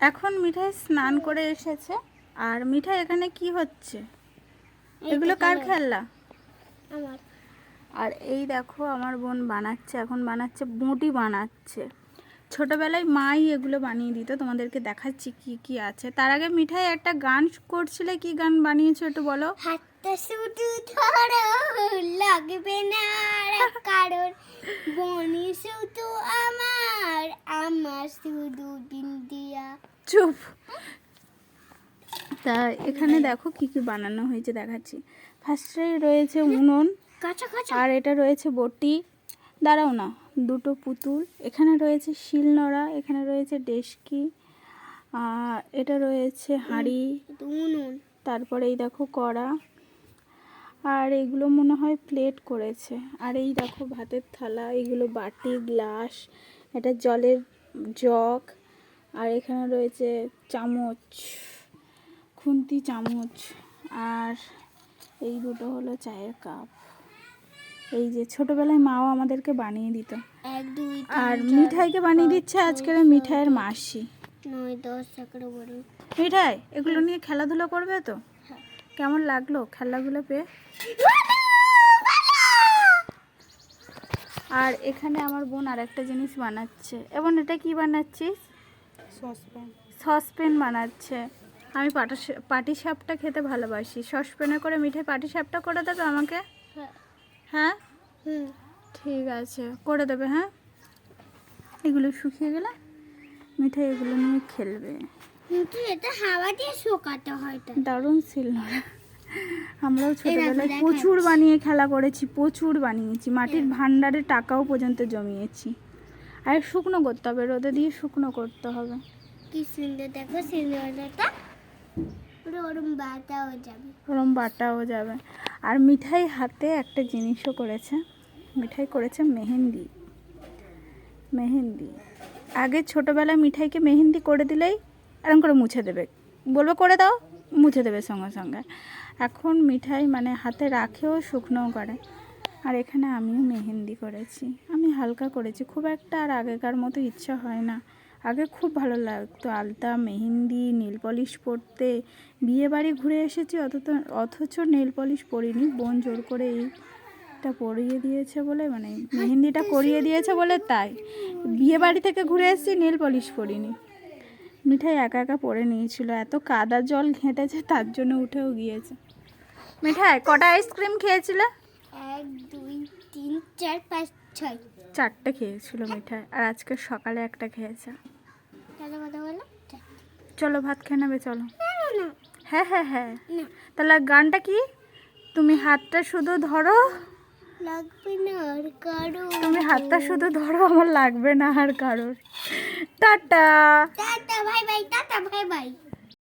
এখন মিঠাই স্নান করে এসেছে। আর মিঠাই এখানে কি হচ্ছে? এগুলো কার খেলনা? আর এই দেখো আমার বোন বানাচ্ছে এখন বানাচ্ছে বঁটি বানাচ্ছে। ছোটবেলায় মাই এগুলো বানিয়ে দিত তোমাদেরকে দেখাচ্ছি কি কি আছে। তার আগে মিঠাই একটা গান করছিলে কি গান বানিয়েছো একটু বলো? হাতটা শুধু ধরো লাগবে না কারোর বনি শুধু আমার আমার শুধু বিন্দিয়া চুপ। তা এখানে দেখো কি কি বানানো হয়েছে দেখাচ্ছি। ফার্স্টে রয়েছে উনুন কাঁচা কাঁচা। আর এটা রয়েছে বটি। দাঁড়াও না দুটো পুতুল এখানে রয়েছে শিলনোড়া এখানে রয়েছে ডেস্কি এটা রয়েছে হাঁড়ি তারপরে এই দেখো কড়া আর এগুলো মনে হয় প্লেট করেছে। আর এই দেখো ভাতের থালা এগুলো বাটি গ্লাস এটা জলের জগ আর এখানে রয়েছে চামচ খুন্তি চামচ আর এই দুটো হলো চায়ের কাপ। এই যে ছোটবেলায় মাও আমাদেরকে বানিয়ে দিত। আর মিঠাইকে বানিয়ে দিচ্ছে আজকের মিঠাইয়ের মাসি। মিঠাই এগুলো নিয়ে খেলাধুলো করবে তো? হ্যাঁ। কেমন লাগল খেলাগুলো পেয়ে? আর এখানে আমার বোন আর একটা জিনিস বানাচ্ছে। এবং এটা কি বানাচ্ছিস? সসপ্যান। সসপ্যান বানাচ্ছে। আমি পাটা পাটি সাপটা খেতে ভালোবাসি। সসপ্যানে করে মিঠাই পাটি সাপটা করে দেবে আমাকে? হ্যাঁ। হ্যাঁ? ঠিক আছে করে দেবে হ্যাঁ? এগুলো শুকিয়ে গেলে মিঠাই এগুলো নিয়ে খেলবে। কিন্তু এটা হাওয়া দিয়ে শুকাতে হয় তো। দারুণ ছিল। আমরাও ছোটবেলায় প্রচুর বানিয়ে খেলা করেছি প্রচুর বানিয়েছি। মাটির ভান্ডারে টাকাও পর্যন্ত জমিয়েছি। আর শুকনো করতে হবে রোদে দিয়ে শুকনো করতে হবে। কি সুন্দর দেখো পুরো ওরম বাতাও যাবে। ওরম বাটাও যাবে। আর মিঠাই হাতে একটা জিনিসও করেছে। মিঠাই করেছে মেহেন্দি। মেহেন্দি। আগে ছোটোবেলায় মিঠাইকে মেহেন্দি করে দিলেই এরকম করে মুছে দেবে। বলবে করে দাও, মুছে দেবে সঙ্গে সঙ্গে। এখন মিঠাই মানে হাতে রাখেও শুকনোও করে। আর এখানে আমিও মেহেন্দি করেছি। আমি হালকা করেছি। খুব একটা আর আগেকার মতো ইচ্ছা হয় না। আগে খুব ভালো লাগতো আলতা, মেহেন্দি, নেল পলিশ পরতে। বিয়ে বাড়ি ঘুরে এসেছি, অথচ অথচ নেল পলিশ পরিনি। বোন জোর করে এইটা পরিয়ে দিয়েছে বলে মানে মেহেন্দিটা করিয়ে দিয়েছে বলে তাই। বিয়ে বাড়ি থেকে ঘুরে এসেছি, নেল পলিশ পরিনি। মিঠাই একা একা পরে নিয়েছিল, এত কাদা জল ঘেঁটেছে তার জন্য উঠেও গিয়েছে। মিঠাই, কটা আইসক্রিম খেয়েছিলে? এক দুই তিন চার পাঁচ ছয়। চারটে খেয়েছিল মিঠাই আর আজকে সকালে একটা খেয়েছে। চলো ভাত খেয়ে নেবে চলো। হ্যাঁ হ্যাঁ হ্যাঁ। তাহলে গানটা কি? তুমি হাতটা শুধু ধরো। লাগবে না আর কারও। তুমি হাতটা শুধু ধরো আমার লাগবে না আর কারোর। Tata. Tata bye bye tata bye bye.